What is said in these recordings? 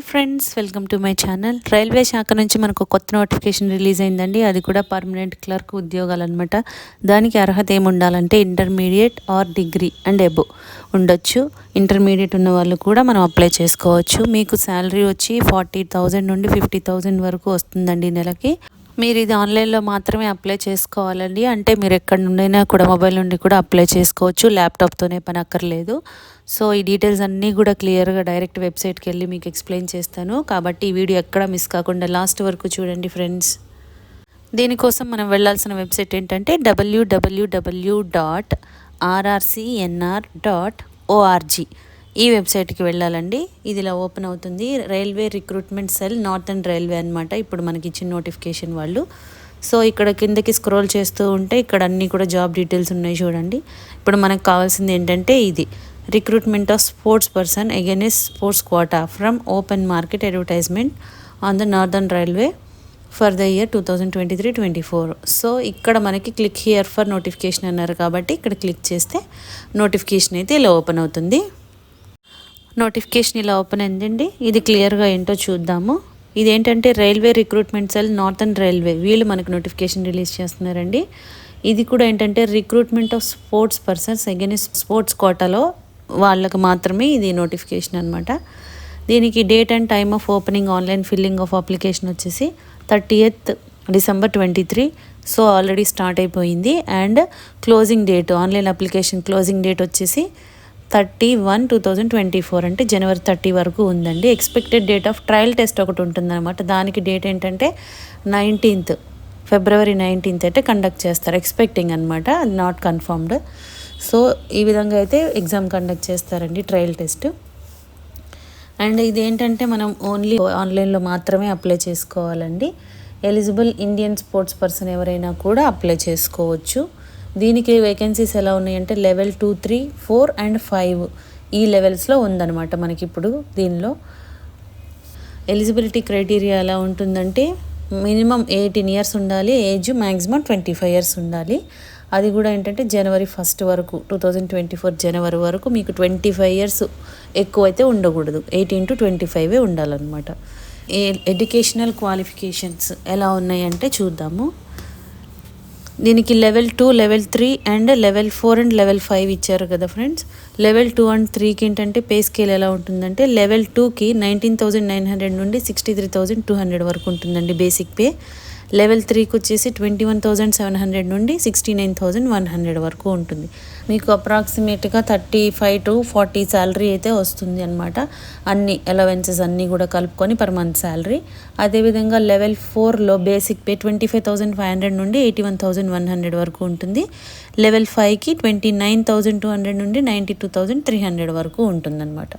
Hi friends welcome to my channel. Railway శాఖ నుంచి మనకు కొత్త నోటిఫికేషన్ రిలీజ్ అయిందండి. అది కూడా పర్మనెంట్ క్లర్క్ ఉద్యోగాలు అనమాట దానికి అర్హత ఏమి ఉండాలంటే intermediate or degree and above ఉండొచ్చు. ఇంటర్మీడియట్ ఉన్న వాళ్ళు కూడా మనం అప్లై చేసుకోవచ్చు. మీకు శాలరీ వచ్చి ఫార్టీ థౌజండ్ నుండి ఫిఫ్టీ థౌజండ్ వరకు వస్తుందండి నెలకి. మీరు ఇది ఆన్లైన్లో మాత్రమే అప్లై చేసుకోవాలండి. అంటే మీరు ఎక్కడి నుండైనా కూడా మొబైల్ నుండి కూడా అప్లై చేసుకోవచ్చు. ల్యాప్టాప్తోనే పని అక్కర్లేదు సో ఈ డీటెయిల్స్ అన్నీ కూడా క్లియర్గా డైరెక్ట్ వెబ్సైట్కి వెళ్ళి మీకు ఎక్స్ప్లెయిన్ చేస్తాను. కాబట్టి ఈ వీడియో ఎక్కడ మిస్ కాకుండా లాస్ట్ వరకు చూడండి ఫ్రెండ్స్. దీనికోసం మనం వెళ్ళాల్సిన వెబ్సైట్ ఏంటంటే W W W dot R R C N R dot O R G ఈ వెబ్సైట్కి వెళ్ళాలండి. ఇది ఇలా ఓపెన్ అవుతుంది. Railway recruitment cell northern railway అనమాట ఇప్పుడు మనకి ఇచ్చిన నోటిఫికేషన్ వాళ్ళు. సో ఇక్కడ కిందకి స్క్రోల్ చేస్తూ ఉంటే ఇక్కడ అన్నీ కూడా జాబ్ డీటెయిల్స్ ఉన్నాయి చూడండి. ఇప్పుడు మనకు కావాల్సింది ఏంటంటే ఇది. Recruitment of sports person again sports quota from open market advertisement on the northern railway for the year two thousand twenty three twenty four. So ఇక్కడ మనకి క్లిక్ హియర్ ఫర్ నోటిఫికేషన్ అన్నారు కాబట్టి ఇక్కడ క్లిక్ చేస్తే నోటిఫికేషన్ అయితే ఇలా open అవుతుంది. Notification ఇలా ఓపెన్ అయిందండి. ఇది క్లియర్గా ఏంటో చూద్దాము. ఇదేంటంటే railway recruitment cell northern railway. వీళ్ళు మనకు నోటిఫికేషన్ రిలీజ్ చేస్తున్నారండి. ఇది కూడా ఏంటంటే recruitment of sports persons again sports కోటాలో వాళ్ళకు మాత్రమే ఇది నోటిఫికేషన్ అనమాట దీనికి date and time of opening online filling of application వచ్చేసి thirty eighth December twenty three so already start అయిపోయింది. And closing date online application closing date వచ్చేసి thirty one two thousand twenty four అంటే జనవరి thirty వరకు ఉందండి. Expected date of trial test ఒకటి ఉంటుందన్నమాట. దానికి డేట్ ఏంటంటే నైన్టీన్త్ ఫిబ్రవరి నైన్టీన్త్ అయితే కండక్ట్ చేస్తారు. ఎక్స్పెక్టింగ్ అనమాట నాట్ కన్ఫర్మ్డ్ సో ఈ విధంగా అయితే ఎగ్జామ్ కండక్ట్ చేస్తారండి ట్రయల్ టెస్ట్ అండ్ ఇదేంటంటే మనం ఓన్లీ ఆన్లైన్లో మాత్రమే అప్లై చేసుకోవాలండి. ఎలిజిబుల్ ఇండియన్ స్పోర్ట్స్ పర్సన్ ఎవరైనా కూడా అప్లై చేసుకోవచ్చు. దీనికి వేకెన్సీస్ ఎలా ఉన్నాయంటే level two three four and five ఈ లెవెల్స్లో ఉందన్నమాట మనకి ఇప్పుడు దీనిలో. ఎలిజిబిలిటీ క్రైటీరియా ఎలా ఉంటుందంటే మినిమం ఎయిటీన్ ఇయర్స్ ఉండాలి age maximum twenty five years ఉండాలి. అది కూడా ఏంటంటే జనవరి ఫస్ట్ వరకు టూ థౌజండ్ ట్వంటీ ఫోర్ జనవరి వరకు మీకు ట్వంటీ ఫైవ్ ఇయర్స్ ఎక్కువైతే ఉండకూడదు. ఎయిటీన్ టు ట్వంటీ ఫైవే ఉండాలన్నమాట. ఎడ్యుకేషనల్ క్వాలిఫికేషన్స్ ఎలా ఉన్నాయంటే చూద్దాము. దీనికి level two level three and level four and level five ఇచ్చారు కదా ఫ్రెండ్స్ లెవెల్ టూ అండ్ త్రీకి ఏంటంటే పే స్కేల్ ఎలా ఉంటుందంటే లెవెల్ టూకి నైన్టీన్ థౌజండ్ నైన్ హండ్రెడ్ నుండి sixty three thousand two hundred వరకు ఉంటుందండి బేసిక్ పే లెవెల్ త్రీకి వచ్చేసి twenty one thousand seven hundred నుండి sixty nine thousand one hundred వరకు ఉంటుంది. మీకు అప్రాక్సిమేట్గా thirty five to forty salary అయితే వస్తుంది అనమాట అన్ని అలవెన్సెస్ అన్నీ కూడా కలుపుకొని పర్ మంత్ శాలరీ అదేవిధంగా లెవెల్ ఫోర్లో basic pay twenty five thousand five hundred నుండి eighty one thousand one hundred వరకు ఉంటుంది. లెవెల్ ఫైవ్కి twenty nine thousand two hundred నుండి ninety two thousand three hundred వరకు ఉంటుందన్నమాట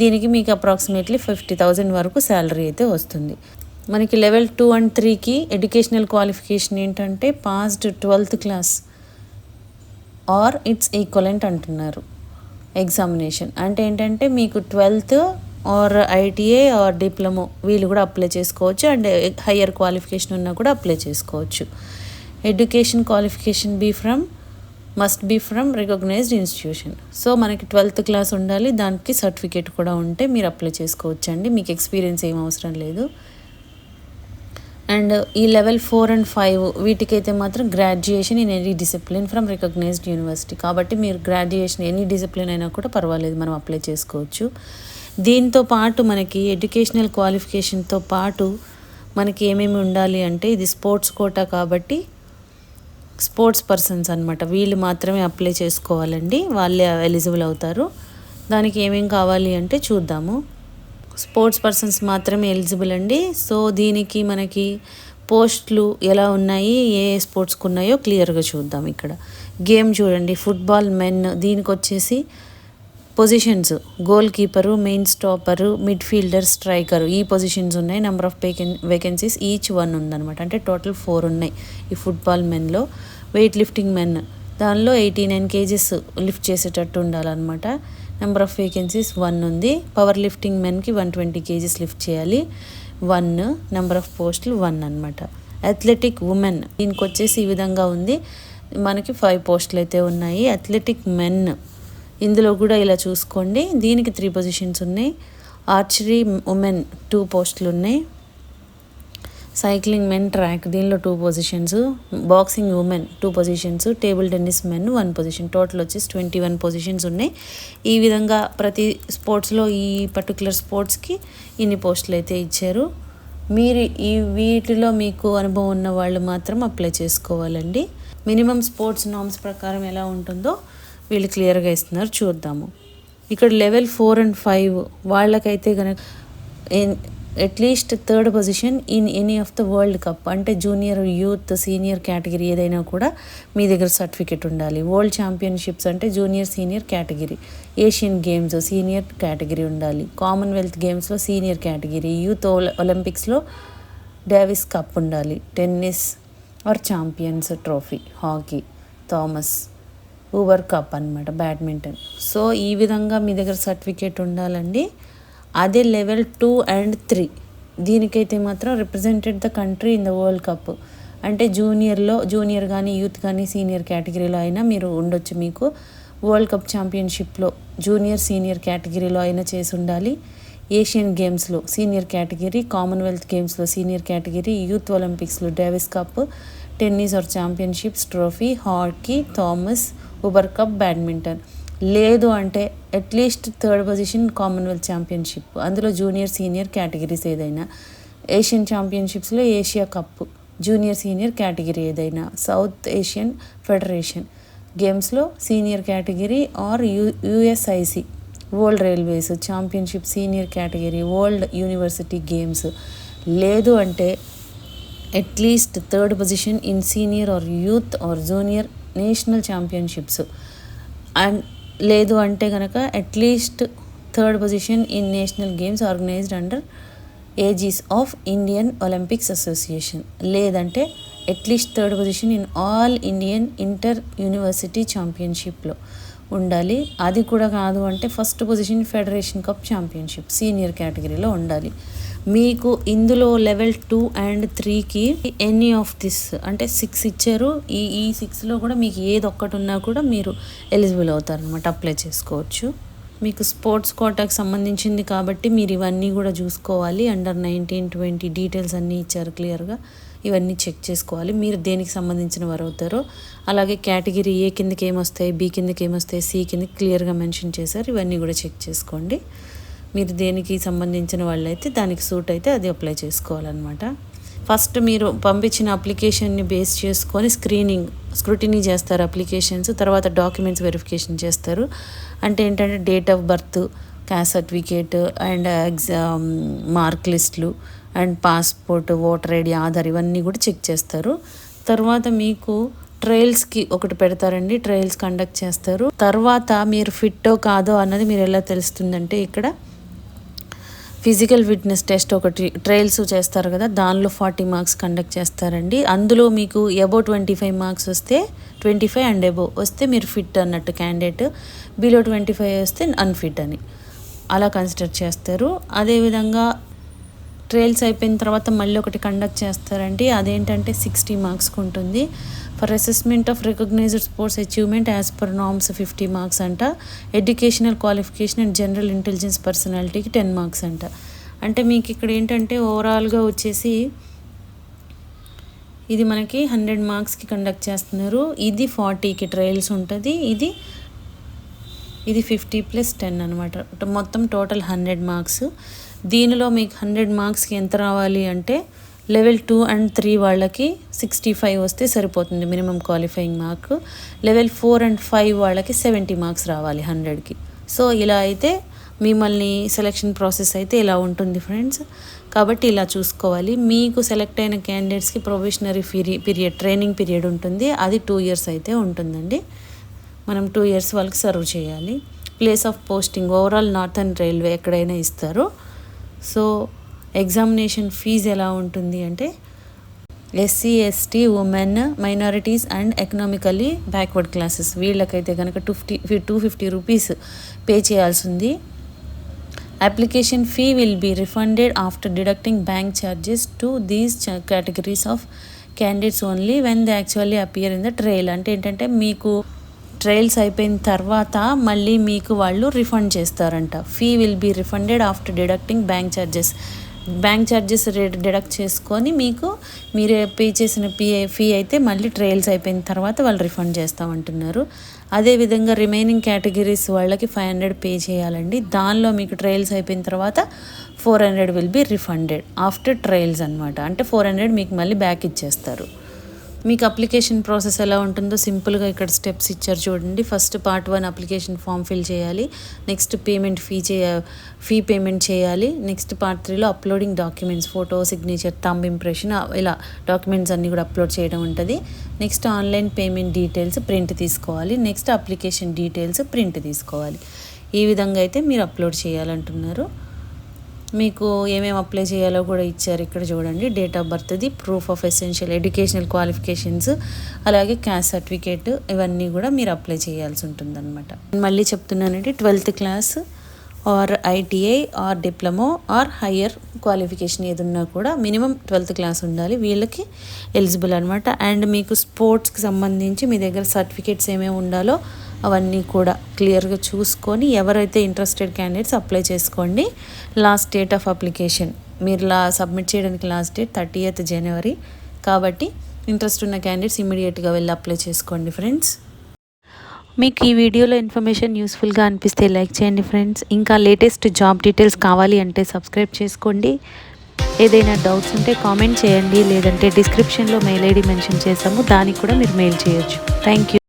దీనికి మీకు అప్రాక్సిమేట్లీ ఫిఫ్టీ థౌజండ్ వరకు శాలరీ అయితే వస్తుంది. మనకి లెవెల్ టూ అండ్ త్రీకి ఎడ్యుకేషనల్ క్వాలిఫికేషన్ ఏంటంటే passed twelfth class or its equivalent అంటున్నారు ఎగ్జామినేషన్. అంటే ఏంటంటే మీకు twelfth or ITI or diploma వీళ్ళు కూడా అప్లై చేసుకోవచ్చు అండ్ హయ్యర్ క్వాలిఫికేషన్ ఉన్నా కూడా అప్లై చేసుకోవచ్చు. Education qualification be from must be from recognised institution. So మనకి ట్వెల్త్ క్లాస్ ఉండాలి దానికి సర్టిఫికేట్ కూడా ఉంటే మీరు అప్లై చేసుకోవచ్చండి. మీకు ఎక్స్పీరియన్స్ ఏం అవసరం లేదు. అండ్ ఈ లెవెల్ ఫోర్ అండ్ ఫైవ్ వీటికైతే మాత్రం graduation in any discipline from recognised university కాబట్టి మీరు గ్రాడ్యుయేషన్ ఎనీ డిసిప్లిన్ అయినా కూడా పర్వాలేదు మనం అప్లై చేసుకోవచ్చు. దీంతో పాటు మనకి ఎడ్యుకేషనల్ క్వాలిఫికేషన్తో పాటు మనకి ఏమేమి ఉండాలి అంటే ఇది స్పోర్ట్స్ కోటా కాబట్టి స్పోర్ట్స్ పర్సన్స్ అనమాట వీళ్ళు మాత్రమే అప్లై చేసుకోవాలండి వాళ్ళే ఎలిజిబుల్ అవుతారు. దానికి ఏమేమి కావాలి అంటే చూద్దాము. స్పోర్ట్స్ పర్సన్స్ మాత్రమే ఎలిజిబుల్ అండి. సో దీనికి మనకి పోస్ట్లు ఎలా ఉన్నాయి ఏ ఏ స్పోర్ట్స్కి ఉన్నాయో క్లియర్గా చూద్దాం ఇక్కడ. గేమ్ చూడండి ఫుట్బాల్ మెన్ దీనికి వచ్చేసి positions. Goal keeper main stopper midfielder striker. ఈ పొజిషన్స్ ఉన్నాయి. Number of vacan vacancies each one ఉందన్నమాట. అంటే టోటల్ ఫోర్ ఉన్నాయి ఈ ఫుట్బాల్ మెన్లో. Weight lifting men. దానిలో ఎయిటీ నైన్ కేజీస్ లిఫ్ట్ చేసేటట్టు ఉండాలన్నమాట. నెంబర్ ఆఫ్ వేకెన్సీస్ వన్ ఉంది. పవర్ లిఫ్టింగ్ మెన్కి వన్ ట్వంటీ కేజీస్ లిఫ్ట్ చేయాలి. వన్ నెంబర్ ఆఫ్ పోస్టులు వన్ అనమాట అథ్లెటిక్ ఉమెన్ దీనికి వచ్చేసి ఈ విధంగా ఉంది. మనకి ఫైవ్ పోస్టులు అయితే ఉన్నాయి. అథ్లెటిక్ మెన్ ఇందులో కూడా ఇలా చూసుకోండి. దీనికి త్రీ పొజిషన్స్ ఉన్నాయి. ఆర్చరీ ఉమెన్ టూ పోస్టులు ఉన్నాయి. సైక్లింగ్ మెన్ ట్రాక్ దీనిలో two positions boxing women two positions table tennis men one position total వచ్చేసి ట్వంటీ వన్ పొజిషన్స్ ఉన్నాయి. ఈ విధంగా ప్రతి స్పోర్ట్స్లో ఈ పర్టికులర్ స్పోర్ట్స్కి ఇన్ని పోస్టులు అయితే ఇచ్చారు. మీరు ఈ వీటిలో మీకు అనుభవం ఉన్న వాళ్ళు మాత్రం అప్లై చేసుకోవాలండి. మినిమం స్పోర్ట్స్ నామ్స్ ప్రకారం ఎలా ఉంటుందో వీళ్ళు క్లియర్గా ఇస్తున్నారు చూద్దాము. ఇక్కడ లెవెల్ ఫోర్ అండ్ ఫైవ్ వాళ్ళకైతే కనుక at least third position in any of the world cup అంటే జూనియర్ యూత్ సీనియర్ కేటగిరీ ఏదైనా కూడా మీ దగ్గర సర్టిఫికెట్ ఉండాలి. వరల్డ్ ఛాంపియన్షిప్స్ అంటే junior senior category Asian games senior category ఉండాలి. కామన్వెల్త్ గేమ్స్లో సీనియర్ కేటగిరీ యూత్ ఒలింపిక్స్లో డేవిస్ కప్ ఉండాలి. Tennis or champions trophy hockey Thomas Uber cup అనమాట బ్యాడ్మింటన్ సో ఈ విధంగా మీ దగ్గర సర్టిఫికేట్ ఉండాలండి. అదే లెవెల్ టూ అండ్ త్రీ దీనికైతే మాత్రం represented the country in the world cup అంటే జూనియర్లో జూనియర్ కానీ యూత్ కానీ సీనియర్ కేటగిరీలో అయినా మీరు ఉండొచ్చు మీకు. వరల్డ్ కప్ ఛాంపియన్షిప్లో జూనియర్ సీనియర్ కేటగిరీలో అయినా చేసి ఉండాలి. ఏషియన్ గేమ్స్లో సీనియర్ కేటగిరీ కామన్వెల్త్ గేమ్స్లో సీనియర్ కేటగిరీ యూత్ ఒలింపిక్స్లో Davis cup tennis or championships trophy hockey Thomas Uber cup badminton లేదు అంటే at least third position commonwealth championship. అందులో జూనియర్ సీనియర్ కేటగిరీస్ ఏదైనా. Asian ఛాంపియన్షిప్స్లో Asia cup junior senior category ఏదైనా. South Asian federation. గేమ్స్లో senior category or U U S I C world railways championship senior category world university games. లేదు అంటే at least third position in senior or youth or junior national championships. And లేదు అంటే కనుక at least third position in national games organised under aegis of Indian olympics association లేదంటే at least third position in all Indian inter university ఛాంపియన్షిప్లో ఉండాలి. అది కూడా కాదు అంటే first position federation cup championship senior కేటగిరీలో ఉండాలి. మీకు ఇందులో లెవెల్ టూ అండ్ త్రీకి ఎనీ ఆఫ్ దిస్ అంటే సిక్స్ ఇచ్చారు. ఈ ఈ సిక్స్లో కూడా మీకు ఏది ఒక్కటి ఉన్నా కూడా మీరు ఎలిజిబుల్ అవుతారనమాట అప్లై చేసుకోవచ్చు. మీకు స్పోర్ట్స్ కోటాకు సంబంధించింది కాబట్టి మీరు ఇవన్నీ కూడా చూసుకోవాలి. అండర్ నైన్టీన్ ట్వంటీ డీటెయిల్స్ అన్నీ ఇచ్చారు క్లియర్గా ఇవన్నీ చెక్ చేసుకోవాలి. మీరు దేనికి సంబంధించిన వారు అవుతారో అలాగే కేటగిరీ ఏ కిందకి ఏమొస్తాయి బి కిందకి ఏమొస్తాయి సి కిందకి క్లియర్గా మెన్షన్ చేశారు. ఇవన్నీ కూడా చెక్ చేసుకోండి. మీరు దేనికి సంబంధించిన వాళ్ళైతే దానికి సూట్ అయితే అది అప్లై చేసుకోవాలన్నమాట. ఫస్ట్ మీరు పంపించిన అప్లికేషన్ని బేస్ చేసుకొని స్క్రీనింగ్ స్క్రూటినీ చేస్తారు అప్లికేషన్స్ తర్వాత డాక్యుమెంట్స్ వెరిఫికేషన్ చేస్తారు. అంటే ఏంటంటే date of birth caste certificate and exam mark లిస్టులు and passport voter ID Aadhaar ఇవన్నీ కూడా చెక్ చేస్తారు. తర్వాత మీకు ట్రయల్స్కి ఒకటి పెడతారండి ట్రయల్స్ కండక్ట్ చేస్తారు. తర్వాత మీరు ఫిట్టో కాదో అన్నది మీరు ఎలా తెలుస్తుందంటే ఇక్కడ ఫిజికల్ ఫిట్నెస్ టెస్ట్ ఒకటి ట్రయల్స్ చేస్తారు కదా దానిలో ఫార్టీ మార్క్స్ కండక్ట్ చేస్తారండి. అందులో మీకు ఎబో ట్వంటీ ఫైవ్ మార్క్స్ వస్తే ట్వంటీ ఫైవ్ అండ్ ఎబో వస్తే మీరు ఫిట్ అన్నట్టు క్యాండిడేట్ బిలో ట్వంటీ ఫైవ్ వస్తే అన్ఫిట్ అని. అలా కన్సిడర్ చేస్తారు. అదేవిధంగా ట్రయల్స్ అయిపోయిన తర్వాత మళ్ళీ ఒకటి కండక్ట్ చేస్తారండి. అదేంటంటే సిక్స్టీ మార్క్స్కి ఉంటుంది. For assessment of recognised sports achievement as per norms fifty marks అంట. Educational qualification and general intelligence పర్సనాలిటీకి ten marks అంట. అంటే మీకు ఇక్కడ ఏంటంటే ఓవరాల్గా వచ్చేసి ఇది మనకి హండ్రెడ్ మార్క్స్కి కండక్ట్ చేస్తున్నారు. ఇది ఫార్టీకి ట్రయల్స్ ఉంటుంది. ఇది ఇది ఫిఫ్టీ ప్లస్ టెన్ అనమాట మొత్తం టోటల్ హండ్రెడ్ మార్క్స్ దీనిలో మీకు హండ్రెడ్ మార్క్స్కి ఎంత రావాలి అంటే లెవెల్ టూ అండ్ త్రీ వాళ్ళకి సిక్స్టీ ఫైవ్ వస్తే సరిపోతుంది minimum qualifying mark. Level four and five వాళ్ళకి సెవెంటీ మార్క్స్ రావాలి హండ్రెడ్కి. సో ఇలా అయితే మిమ్మల్ని సెలెక్షన్ ప్రాసెస్ అయితే ఇలా ఉంటుంది ఫ్రెండ్స్. కాబట్టి ఇలా చూసుకోవాలి. మీకు సెలెక్ట్ అయిన క్యాండిడేట్స్కి ప్రొఫెషనరీ పీరియడ్ ట్రైనింగ్ పీరియడ్ ఉంటుంది. అది టూ ఇయర్స్ అయితే ఉంటుందండి. మనం టూ ఇయర్స్ వాళ్ళకి సర్వ్ చేయాలి. Place of posting overall northern railway ఎక్కడైనా ఇస్తారు. సో ఎగ్జామినేషన్ ఫీజు ఎలా ఉంటుంది అంటే SC ST women minorities and economically backward classes. వీళ్ళకైతే కనుక two fifty two fifty rupees pay చేయాల్సి ఉంది. Application fee will be refunded after deducting bank charges to these categories of candidates only when they actually appear in the trial. అంటే ఏంటంటే మీకు trials అయిపోయిన తర్వాత మళ్ళీ మీకు వాళ్ళు రిఫండ్ చేస్తారంట. Fee will be refunded after deducting bank charges bank charges deduct చేసుకొని మీకు మీరే పే చేసిన పీ ఫీ అయితే మళ్ళీ ట్రయల్స్ అయిపోయిన తర్వాత వాళ్ళు రిఫండ్ చేస్తామంటున్నారు. అదేవిధంగా రిమైనింగ్ కేటగిరీస్ వాళ్ళకి ఫైవ్ హండ్రెడ్ పే చేయాలండి. దానిలో మీకు ట్రయల్స్ అయిపోయిన తర్వాత four hundred will be refunded after trials అనమాట అంటే ఫోర్ హండ్రెడ్ మీకు మళ్ళీ బ్యాక్ ఇచ్చేస్తారు. మీకు అప్లికేషన్ ప్రాసెస్ ఎలా ఉంటుందో సింపుల్గా ఇక్కడ స్టెప్స్ ఇచ్చారు చూడండి. First part one application form fill చేయాలి. నెక్స్ట్ పేమెంట్ ఫీ చేయ ఫీ పేమెంట్ చేయాలి. నెక్స్ట్ పార్ట్ త్రీలో uploading documents photo signature thumb impression ఇలా డాక్యుమెంట్స్ అన్నీ కూడా అప్లోడ్ చేయడం ఉంటుంది. Next online payment details print తీసుకోవాలి. నెక్స్ట్ అప్లికేషన్ డీటెయిల్స్ ప్రింట్ తీసుకోవాలి. ఈ విధంగా అయితే మీరు అప్లోడ్ చేయాలంటున్నారు. మీకు ఏమేమి అప్లై చేయాలో కూడా ఇచ్చారు ఇక్కడ చూడండి. Date of బర్త్ది proof of essential educational qualifications అలాగే క్యాస్ట్ సర్టిఫికేట్ ఇవన్నీ కూడా మీరు అప్లై చేయాల్సి ఉంటుందన్నమాట. మళ్ళీ చెప్తున్నానండి twelfth class or ITI or diploma or higher qualification ఏదున్నా కూడా మినిమం ట్వెల్త్ క్లాస్ ఉండాలి. వీళ్ళకి ఎలిజిబుల్ అనమాట అండ్ మీకు స్పోర్ట్స్కి సంబంధించి మీ దగ్గర సర్టిఫికేట్స్ ఏమేమి ఉండాలో అవన్నీ కూడా క్లియర్గా చూసుకొని ఎవరైతే ఇంట్రెస్టెడ్ క్యాండిడేట్స్ అప్లై చేసుకోండి. Last date of application. మీరు లా సబ్మిట్ చేయడానికి లాస్ట్ డేట్ థర్టీ ఎయిత్ జనవరి. కాబట్టి ఇంట్రెస్ట్ ఉన్న క్యాండిడేట్స్ ఇమీడియట్గా వెళ్ళి అప్లై చేసుకోండి ఫ్రెండ్స్. మీకు ఈ వీడియోలో ఇన్ఫర్మేషన్ యూస్ఫుల్గా అనిపిస్తే లైక్ చేయండి ఫ్రెండ్స్. ఇంకా లేటెస్ట్ జాబ్ డీటెయిల్స్ కావాలి అంటే సబ్స్క్రైబ్ చేసుకోండి. ఏదైనా డౌట్స్ ఉంటే కామెంట్ చేయండి. లేదంటే డిస్క్రిప్షన్లో మెయిల్ ఐడి మెన్షన్ చేసాము దానికి కూడా మీరు మెయిల్ చేయొచ్చు. Thank you.